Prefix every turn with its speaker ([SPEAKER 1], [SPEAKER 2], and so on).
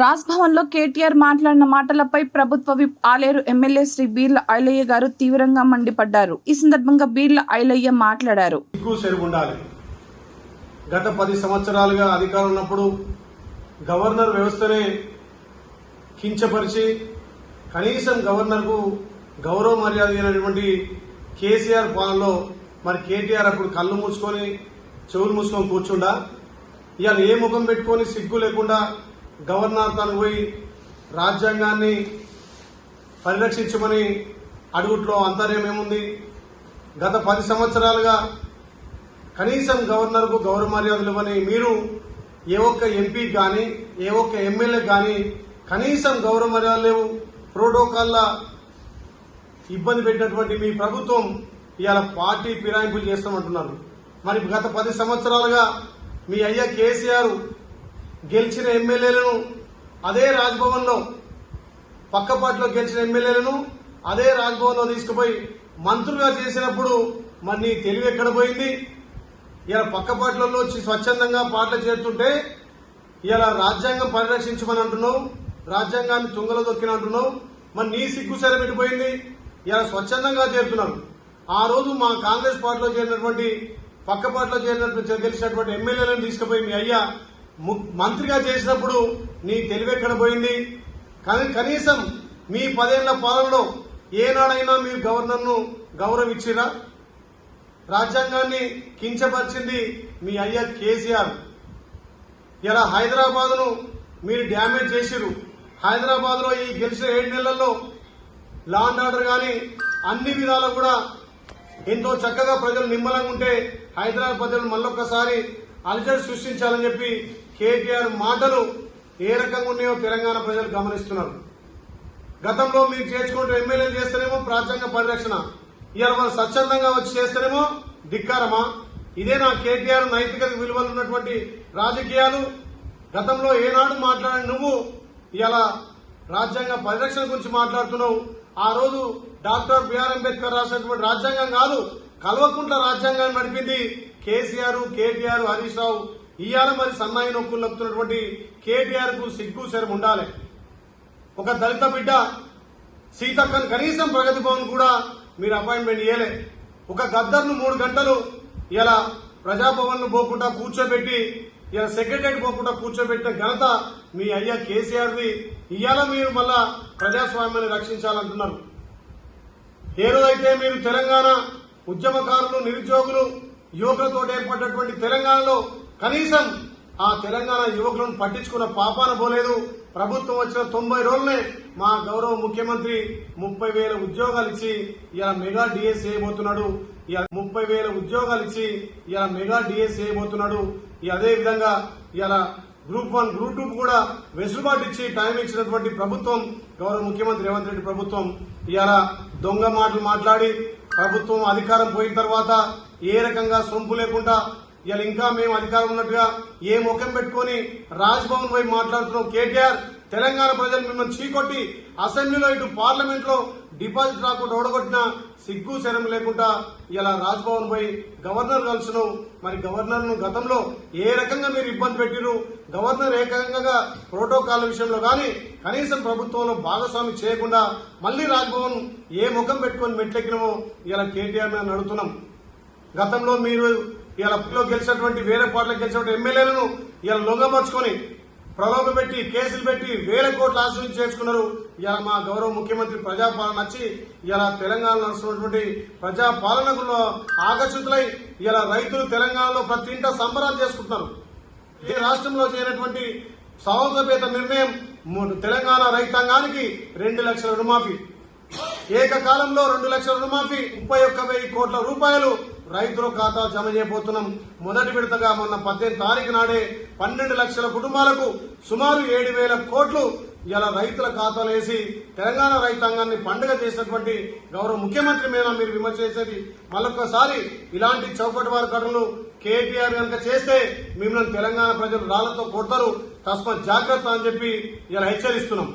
[SPEAKER 1] రాజ్భవన్లో కేటీఆర్ మాట్లాడిన మాటలపై ప్రభుత్వ విప్ ఆలేరు ఎమ్మెల్యే శ్రీ బీర్ల ఐలయ్య గారు తీవ్రంగా మండిపడ్డారు. ఈ సందర్భంగా బీర్ల ఐలయ్య మాట్లాడారు.
[SPEAKER 2] ఉండాలి. గత పది సంవత్సరాలుగా అధికారం ఉన్నప్పుడు గవర్నర్ వ్యవస్థనే కించపరిచి కనీసం గవర్నర్కు గౌరవ మర్యాద అయినటువంటి కేసీఆర్ పాలనలో మరి కేటీఆర్ అప్పుడు కళ్ళు మూసుకొని చెవులు మూసుకొని కూర్చుండా. ఇవాళ ఏ ముఖం పెట్టుకొని సిగ్గు లేకుండా గవర్నర్ తను పోయి రాజ్యాంగాన్ని పరిరక్షించమని అడుగుట్లో అంతర్యం ఏముంది? గత పది సంవత్సరాలుగా కనీసం గవర్నర్కు గౌరవ మర్యాదలు ఇవ్వని మీరు ఏ ఒక్క ఎంపీ కానీ ఏ ఒక్క ఎమ్మెల్యే కానీ కనీసం గౌరవ మర్యాదలు లేవు. ప్రోటోకాల్ల ఇబ్బంది పెట్టినటువంటి మీ ప్రభుత్వం ఇవాళ పార్టీ ఫిరాయింపులు చేస్తామంటున్నారు. మరి గత పది సంవత్సరాలుగా మీ అయ్య కేసీఆర్ గెలిచిన ఎమ్మెల్యేలను అదే రాజ్భవన్లో పక్కపాట్లో గెలిచిన ఎమ్మెల్యేలను అదే రాజ్భవన్లో తీసుకుపోయి మంత్రులుగా చేసినప్పుడు మరి నీ తెలివి ఎక్కడ పోయింది? ఇలా పక్కపాట్లలో వచ్చి స్వచ్ఛందంగా పాటలు చేరుతుంటే ఇలా రాజ్యాంగం పరిరక్షించమని అంటున్నావు రాజ్యాంగాన్ని తుంగలో దొక్కిన అంటున్నావు మరి నీ సిగ్గు సరిపెట్టిపోయింది ఇలా స్వచ్ఛందంగా చేరుతున్నారు. ఆ రోజు మా కాంగ్రెస్ పార్టీలో చేరినటువంటి పక్క పార్టీలో చేరినటువంటి గెలిచినటువంటి ఎమ్మెల్యేలను తీసుకుపోయి మీ అయ్యా మంత్రిగా చేసినప్పుడు నీ తెలివి ఎక్కడ పోయింది? కానీ కనీసం మీ పదేళ్ళ పాలనలో ఏనాడైనా మీరు గవర్నర్ను గౌరవించిరా? రాజ్యాంగాన్ని కించపరిచింది మీ అయ్య కేసీఆర్. ఇలా హైదరాబాద్ను మీరు డ్యామేజ్ చేసిరు హైదరాబాద్లో ఈ గెలిచిన ఏడు నెలల్లో లాండ్ ఆర్డర్ గాని అన్ని విధాలు కూడా ఎంతో చక్కగా ప్రజలు నిమ్మలంగా ఉంటే హైదరాబాద్ ప్రజలు మళ్ళొక్కసారి అలజడి సృష్టించాలని చెప్పి కేటీఆర్ మాటలు ఏ రకంగా ఉన్నాయో తెలంగాణ ప్రజలు గమనిస్తున్నారు. గతంలో మీరు చేర్చుకుంటూ ఎమ్మెల్యేలు చేస్తేనేమో రాజ్యాంగ పరిరక్షణ. ఇవాళ వాళ్ళు స్వచ్ఛందంగా వచ్చి చేస్తేనేమో ధిక్కారమా? ఇదే నా కేటీఆర్ నైతిక విలువలు ఉన్నటువంటి రాజకీయాలు. గతంలో ఏనాడు మాట్లాడిన నువ్వు ఇలా రాజ్యాంగ పరిరక్షణ గురించి మాట్లాడుతున్నావు. ఆ రోజు డాక్టర్ బిఆర్ అంబేద్కర్ రాసినటువంటి రాజ్యాంగం కాదు. కల్వకుంట్ల రాజ్యాంగాన్ని నడిపింది కేసీఆర్ కేటీఆర్ హరీష్ రావు. ఇవాళ మరి సన్నాయి నొక్కులు నొప్పుతున్నటువంటి కేటీఆర్కు సిగ్గు శరం ఉండాలి. ఒక దళిత బిడ్డ సీతక్కను కనీసం ప్రగతి భవన్ కూడా మీరు అపాయింట్మెంట్ ఇవ్వలే ఒక గద్దర్ను మూడు గంటలు ఇలా ప్రజాభవన్ను పోకుండా కూర్చోబెట్టి ఇలా సెక్రటరీ పోకుండా కూర్చోబెట్టిన ఘనత మీ అయ్యా కేసీఆర్ది. ఇవాళ మీరు మళ్ళా ప్రజాస్వామ్యాన్ని రక్షించాలంటున్నారు. ఏ రోజైతే మీరు తెలంగాణ ఉద్యమకారులు నిరుద్యోగులు యువకులతో ఏర్పడినటువంటి తెలంగాణలో కనీసం ఆ తెలంగాణ యువకులను పట్టించుకున్న పాపాన పోలేదు. ప్రభుత్వం వచ్చిన తొంభై రోజులనే మా గౌరవ ముఖ్యమంత్రి ముప్పై వేల ఉద్యోగాలు ఇచ్చి ఇలా మెగా డిఎస్ చేయబోతున్నాడు ఇలా ముప్పై వేల ఉద్యోగాలు ఇచ్చి ఇలా మెగా డిఎస్ చేయబోతున్నాడు అదే విధంగా ఇలా గ్రూప్ వన్ గ్రూప్ టూ కూడా వెసులుబాటు ఇచ్చి టైం ఇచ్చినటువంటి ప్రభుత్వం గౌరవ ముఖ్యమంత్రి రేవంత్ రెడ్డి ప్రభుత్వం ఇవాళ దొంగ మాటలు మాట్లాడి ప్రభుత్వం అధికారం పోయిన తర్వాత ఏ రకంగా సొంపు లేకుండా ఇలా ఇంకా మేము అధికారం ఉన్నట్టుగా ఏ ముఖం పెట్టుకొని రాజ్భవన్ పోయి మాట్లాడుతున్నాం. కేటీఆర్ తెలంగాణ ప్రజలు మిమ్మల్ని చీకొట్టి అసెంబ్లీలో ఇటు పార్లమెంట్లో డిపాజిట్ రాకుండా ఓడగొట్టిన సిగ్గు శరం లేకుండా ఇలా రాజ్భవన్ పోయి గవర్నర్ కలిసిన మరి గవర్నర్ను గతంలో ఏ రకంగా మీరు ఇబ్బంది పెట్టిరు గవర్నర్ ఏకంగా ప్రోటోకాల్ విషయంలో కానీ కనీసం ప్రభుత్వంలో భాగస్వామి చేయకుండా మళ్ళీ రాజ్భవన్ ఏ ముఖం పెట్టుకొని మెట్లెక్కినమో ఇలా కేటీఆర్ మీద నడుతున్నాం. గతంలో మీరు ఇలా గెలిచినటువంటి వేరే పార్టీలో గెలిచినటువంటి ఎమ్మెల్యేలను ఇలా లొంగమర్చుకొని ప్రలోభ పెట్టి కేసులు పెట్టి వేల కోట్ల ఆశలు చేర్చుకున్నారు ఇలా మా గౌరవ ముఖ్యమంత్రి ప్రజాపాలన వచ్చి ఇలా తెలంగాణలో నడుస్తున్నటువంటి ప్రజాపాలనలో ఆకర్షితులై ఇలా రైతులు తెలంగాణలో ప్రతి ఇంట సంబరాలు చేసుకుంటున్నారు. ఈ రాష్ట్రంలో చేయనటువంటి సాహసపేత నిర్ణయం తెలంగాణ రైతాంగానికి రెండు లక్షల రుణమాఫీ. ఏకకాలంలో రెండు లక్షల రుణమాఫీ ముప్పై ఒక్క వెయ్యి కోట్ల రూపాయలు రైతుల ఖాతా జమ చేయబోతున్నాం. మొదటి విడతగా మొన్న పద్దెనిమిది తారీఖు నాడే పన్నెండు లక్షల కుటుంబాలకు సుమారు ఏడు వేల కోట్లు ఇలా రైతుల ఖాతాలు వేసి తెలంగాణ రైతాంగాన్ని పండుగ చేసినటువంటి గౌరవ ముఖ్యమంత్రి మీద మీరు విమర్శ చేసేది మళ్ళొక్కసారి ఇలాంటి చౌకటి వారి కథలు కేటీఆర్ కనుక చేస్తే మిమ్మల్ని తెలంగాణ ప్రజలు రాళ్ళతో కొడతారు. తస్మ జాగ్రత్త అని చెప్పి ఇలా హెచ్చరిస్తున్నాం.